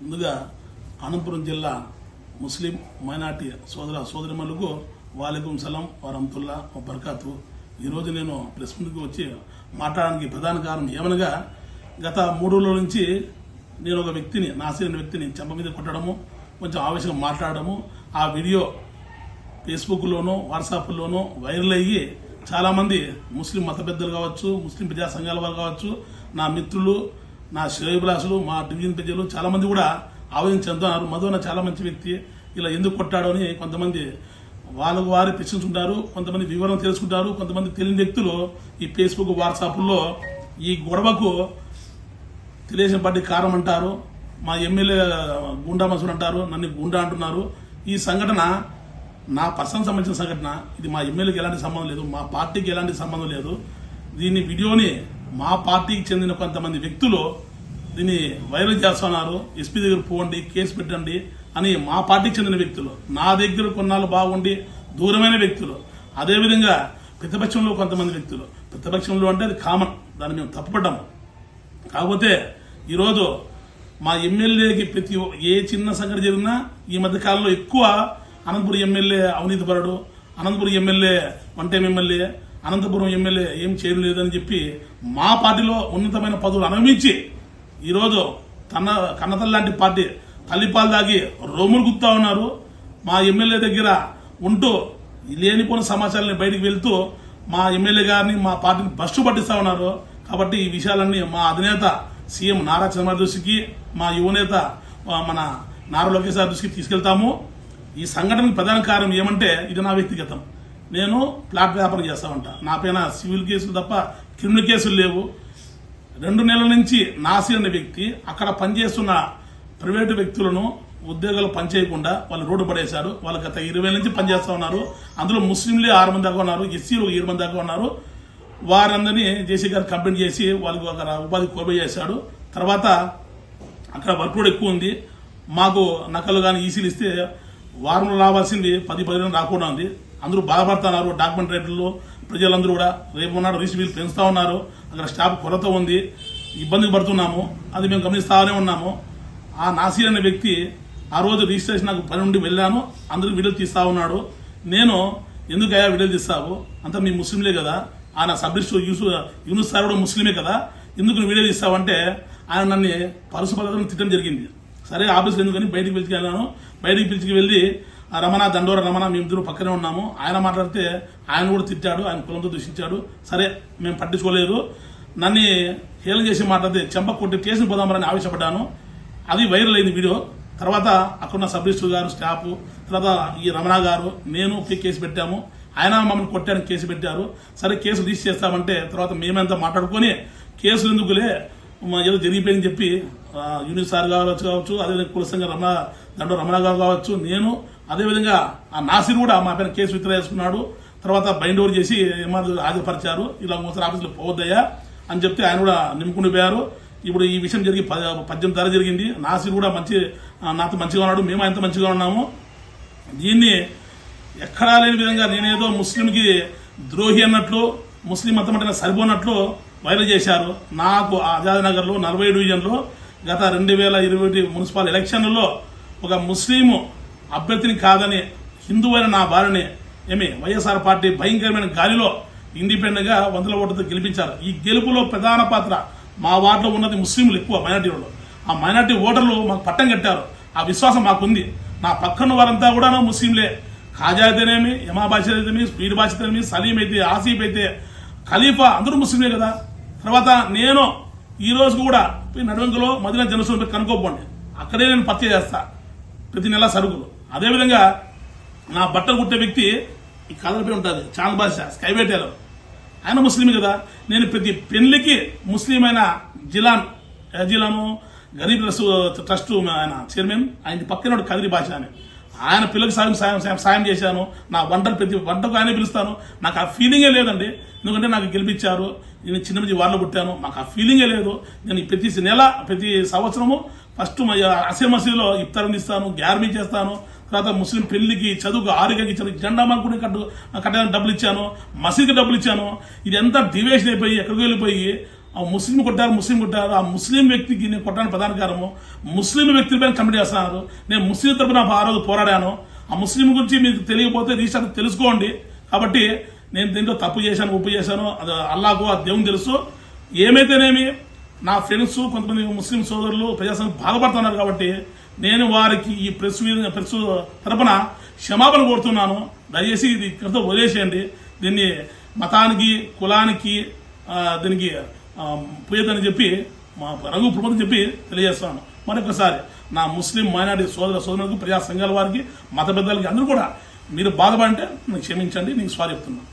ముందుగా అనంతపురం జిల్లా ముస్లిం మైనార్టీ సోదర సోదరిమలకు వాలేకుం సలాం వరహతుల్లా బర్కాతు ఈరోజు నేను ప్రెస్ ముందుకు వచ్చి మాట్లాడడానికి ప్రధాన కారణం ఏమనగా గత మూడు రోజుల నుంచి నేను ఒక వ్యక్తిని నాసిన వ్యక్తిని చెంప మీద కొట్టడము కొంచెం ఆవేశంగా మాట్లాడడము ఆ వీడియో ఫేస్బుక్లోనూ వాట్సాప్లోనూ వైరల్ అయ్యి చాలామంది ముస్లిం మత పెద్దలు కావచ్చు ముస్లిం ప్రజా సంఘాల వారు కావచ్చు నా మిత్రులు నా శ్రేయభిలాసులు మా డివిజన్ ప్రజలు చాలామంది కూడా ఆవేదన చెందుతున్నారు. మధువన చాలా మంచి వ్యక్తి. ఇలా ఎందుకు కొట్టాడు అని కొంతమంది వాళ్ళకు వారి ప్రశ్నించుకుంటారు కొంతమంది వివరణ తెలుసుకుంటారు కొంతమంది తెలియని వ్యక్తులు ఈ ఫేస్బుక్ వాట్సాప్లో ఈ గొడవకు తెలుగుదేశం పార్టీ కారణం అంటారు. మా ఎమ్మెల్యే గుండా మసూర్ అంటారు నన్ను గుండా అంటున్నారు. ఈ సంఘటన నా పర్సన్ సంబంధించిన సంఘటన. ఇది మా ఎమ్మెల్యేకి ఎలాంటి సంబంధం లేదు మా పార్టీకి ఎలాంటి సంబంధం లేదు. దీన్ని వీడియోని మా పార్టీకి చెందిన కొంతమంది వ్యక్తులు దీన్ని వైరల్ చేస్తున్నారు. ఎస్పీ దగ్గర పోండి కేసు పెట్టండి అని మా పార్టీకి చెందిన వ్యక్తులు. నా దగ్గర కొన్నాళ్ళు బాగుండి దూరమైన వ్యక్తులు. అదేవిధంగా ప్రతిపక్షంలో కొంతమంది వ్యక్తులు. ప్రతిపక్షంలో అంటే అది కామన్ దాన్ని మేము తప్పుపడ్డాము కాకపోతే ఈరోజు మా ఎమ్మెల్యేకి ప్రతి ఏ చిన్న సంఘటన జరిగినా ఈ మధ్య కాలంలో ఎక్కువ Anantapuram MLA అవినీతిపరుడు Anantapuram MLA one time MLA Anantapuram MLA ఏం చేయడం లేదని చెప్పి మా పార్టీలో ఉన్నతమైన పదవులు అనుభవించి ఈరోజు కన్న కన్నతల్లి లాంటి పార్టీ తల్లిపాలు దాగి రోములు గుత్తా ఉన్నారు. మా ఎమ్మెల్యే దగ్గర ఉంటూ లేనిపోయిన సమాచారాన్ని బయటికి వెళ్తూ మా ఎమ్మెల్యే గారిని మా పార్టీని బస్సు పట్టిస్తా ఉన్నారు. కాబట్టి ఈ విషయాలన్నీ మా అధినేత సీఎం నారా చంద్రబాబు దృష్టికి మా యువనేత మన నారా లోకేష్ దృష్టికి తీసుకెళ్తాము. ఈ సంఘటనకు ప్రధాన కారణం ఏమంటే ఇది నా వ్యక్తిగతం. నేను ప్లాట్ వ్యాపారం చేస్తా ఉంటా నా పైన సివిల్ కేసులు తప్ప క్రిమినల్ కేసులు లేవు. రెండు నెలల నుంచి నాసి వ్యక్తి అక్కడ పనిచేస్తున్న ప్రైవేటు వ్యక్తులను ఉద్యోగాలు పనిచేయకుండా వాళ్ళు రోడ్డు పడేశారు. వాళ్ళు గత ఇరవై నుంచి పనిచేస్తూ ఉన్నారు. అందులో ముస్లింలే ఆరు మంది దాకా ఉన్నారు. ఎస్సీలు ఒక ఏడు మంది దాకా ఉన్నారు. వారందరినీ జేసీ గారు కంప్లైంట్ చేసి వాళ్ళకి ఒక ఉపాధి కోబే చేశాడు. తర్వాత అక్కడ వర్క్ లోడ్ ఎక్కువ ఉంది. మాకు నకలు కానీ ఈసీలు ఇస్తే వారంలో రావాల్సింది పది పదిహేను రాకుండా ఉంది. అందరూ బాధపడుతున్నారు డాక్యుమెంట్ రేట్లలో ప్రజలందరూ కూడా రేపు ఉన్నాడు రీసీబీలు పెంచుతూ ఉన్నారు అక్కడ స్టాఫ్ కొరత ఉంది ఇబ్బంది పడుతున్నాము అది మేము గమనిస్తానే ఉన్నాము. ఆ నాసీర్ అనే వ్యక్తి ఆ రోజు రిజిస్ట్రేషన్ నాకు పని నుండి వెళ్ళాను అందరూ వీడియోలు తీస్తా ఉన్నాడు. నేను ఎందుకయ్యా వీడియోలు తీస్తావు? అంతా మీ ముస్లింలే కదా ఆయన సబ్జెక్ట్ యూసు యూనిస్ సార్ కూడా ముస్లిమే కదా ఎందుకు నువ్వు వీడియో తీస్తావంటే ఆయన నన్ను పరుసు పలకలను తిట్టడం జరిగింది. సరే ఆఫీస్కి ఎందుకని బయటికి పిలిచికెళ్ళాను. బయటికి పిలిచికి వెళ్ళి రమణ దండోర రమణ మేమిద్దరు పక్కనే ఉన్నాము. ఆయన మాట్లాడితే ఆయన కూడా తిట్టాడు ఆయన కులంతో దూషించాడు. సరే మేము పట్టించుకోలేదు. నన్ను హేళన చేసి మాట్లాడితే చెంప కొట్టి కేసుని పోదామని ఆవేశపడ్డాను. అది వైరల్ అయింది వీడియో. తర్వాత అక్కడున్న సబ్ రిజిస్టర్ గారు స్టాఫ్ తర్వాత ఈ రమణ గారు నేను కేసు పెట్టాము. ఆయన మమ్మల్ని కొట్టానికి కేసు పెట్టారు. సరే కేసు రిజిస్టర్ చేస్తామంటే తర్వాత మేమంతా మాట్లాడుకొని కేసులు ఎందుకులే? ఏదో జరిగిపోయిందని చెప్పి ఆ, యూనిట్ సార్ కావచ్చు కావచ్చు అదేవిధంగా కులసంగా రమణ దాంట్లో రమణ గారు కావచ్చు నేను అదేవిధంగా ఆ నాసిర్ కూడా మా పైన కేసు విత్డ్రా చేసుకున్నాడు. తర్వాత బైండ్ ఓవర్ చేసి ఎంఆర్ హాజరుపరిచారు. ఇలా మూసారి ఆఫీసులో పోవద్దయ్యా అని చెప్తే ఆయన కూడా నిమ్ముకుని పోయారు ఇప్పుడు ఈ విషయం జరిగి పద్దెనిమిది ధర జరిగింది. నాసిర్ కూడా మంచి నాతో మంచిగా ఉన్నాడు. మేము ఎంత మంచిగా ఉన్నాము. దీన్ని ఎక్కడా లేని విధంగా నేనేదో ముస్లింకి ద్రోహి అన్నట్లు ముస్లిం మతం అంటే సరిపోనట్లు వైరల్ చేశారు. నాకు ఆజాద్ నగర్లో నలభై డివిజన్లో గత రెండు వేల ఇరవై మున్సిపల్ ఎలక్షన్లలో ఒక ముస్లిం అభ్యర్థిని కాదని హిందువైన అయిన నా భార్యని ఏమి వైఎస్ఆర్ పార్టీ భయంకరమైన గాలిలో ఇండిపెండెంట్గా వందల ఓట్లతో గెలిపించారు. ఈ గెలుపులో ప్రధాన పాత్ర మా వార్డులో ఉన్నది ముస్లింలు ఎక్కువ మైనార్టీలలో ఆ మైనార్టీ ఓటర్లు మాకు పట్టం కట్టారు. ఆ విశ్వాసం మాకుంది. నా పక్కన వారంతా కూడా ముస్లింలే. ఖాజా అయితేనేమి యమా బాష అయితేనేమి స్పీడ్ బాష అయితేనేమి సలీం అయితే ఆసీఫ్ అయితే ఖలీఫా అందరూ ముస్లింలే కదా. తర్వాత నేను ఈ రోజు కూడా నడువంకలో మదిన జనసులు కనుక్కోపోండి అక్కడే నేను పత్తి చేస్తా. ప్రతి నెల సరుకులు. అదేవిధంగా నా బట్టలు కుట్టే వ్యక్తి ఈ కలర్పై ఉంటుంది చాంద్ బాషా స్కై ఆయన ముస్లిం కదా. నేను ప్రతి పెళ్ళికి ముస్లిం అయిన జిలాన్ జిలాను గరీబ్ ట్రస్ట్ ట్రస్ట్ ఆయన చైర్మన్ ఆయన పక్కన కదిరి భాష అని. ఆయన పిల్లలకు సాయం సాయం సాయం చేశాను. నా వంటలు ప్రతి వంటకు ఆయనే పిలుస్తాను. నాకు ఆ ఫీలింగే లేదండి. ఎందుకంటే నాకు గెలిపించారు నేను చిన్న మంచి వాళ్ళు పుట్టాను. నాకు ఆ ఫీలింగే లేదు. నేను ప్రతి నెల ప్రతి సంవత్సరము ఫస్ట్ అసే మసీదులో ఇఫ్తారం ఇస్తాను గ్యార్మీ చేస్తాను. తర్వాత ముస్లిం పెళ్ళికి చదువుకు ఆరోగ్యానికి ఇచ్చాను. జెండా మార్కుని కట్టు కట్టడానికి డబ్బులు ఇచ్చాను. మసీద్కి డబ్బులు ఇచ్చాను. ఇదంతా డివేషన్ అయిపోయి ఎక్కడికి వెళ్ళిపోయి ఆ ముస్లిం కొట్టారు ముస్లిం కొట్టారు. ఆ ముస్లిం వ్యక్తికి నేను కొట్టడానికి ప్రధాన కారణము ముస్లిం వ్యక్తులపైన కమిటీ చేస్తున్నారు నేను ముస్లిం తరపున ఆ రోజు పోరాడాను. ఆ ముస్లిం గురించి మీకు తెలియకపోతే రీసెంట్ తెలుసుకోండి. కాబట్టి నేను దీంట్లో తప్పు చేశాను ఉప్పు చేశాను. అది అల్లాకు ఆ దేవుని తెలుసు. ఏమైతేనేమి? నా ఫ్రెండ్స్ కొంతమంది ముస్లిం సోదరులు ప్రజాస్వామ్యం బాధపడుతున్నారు కాబట్టి నేను వారికి ఈ ప్రెస్ ప్రెస్ తరపున క్షమాపణ కోరుతున్నాను. దయచేసి ఇది ఇక్కడితో వదిలేసేయండి. దీన్ని మతానికి కులానికి దీనికి పోయేదని చెప్పి మా రంగు ప్రభుత్వం చెప్పి తెలియజేస్తాను మరొకసారి నా ముస్లిం మైనార్టీ సోదర సోదరులకు ప్రజా సంఘాల వారికి మత పెద్దలకి అందరూ కూడా మీరు బాధపడంటే నన్ను క్షమించండి. నీకు స్వారీ చెప్తున్నాను.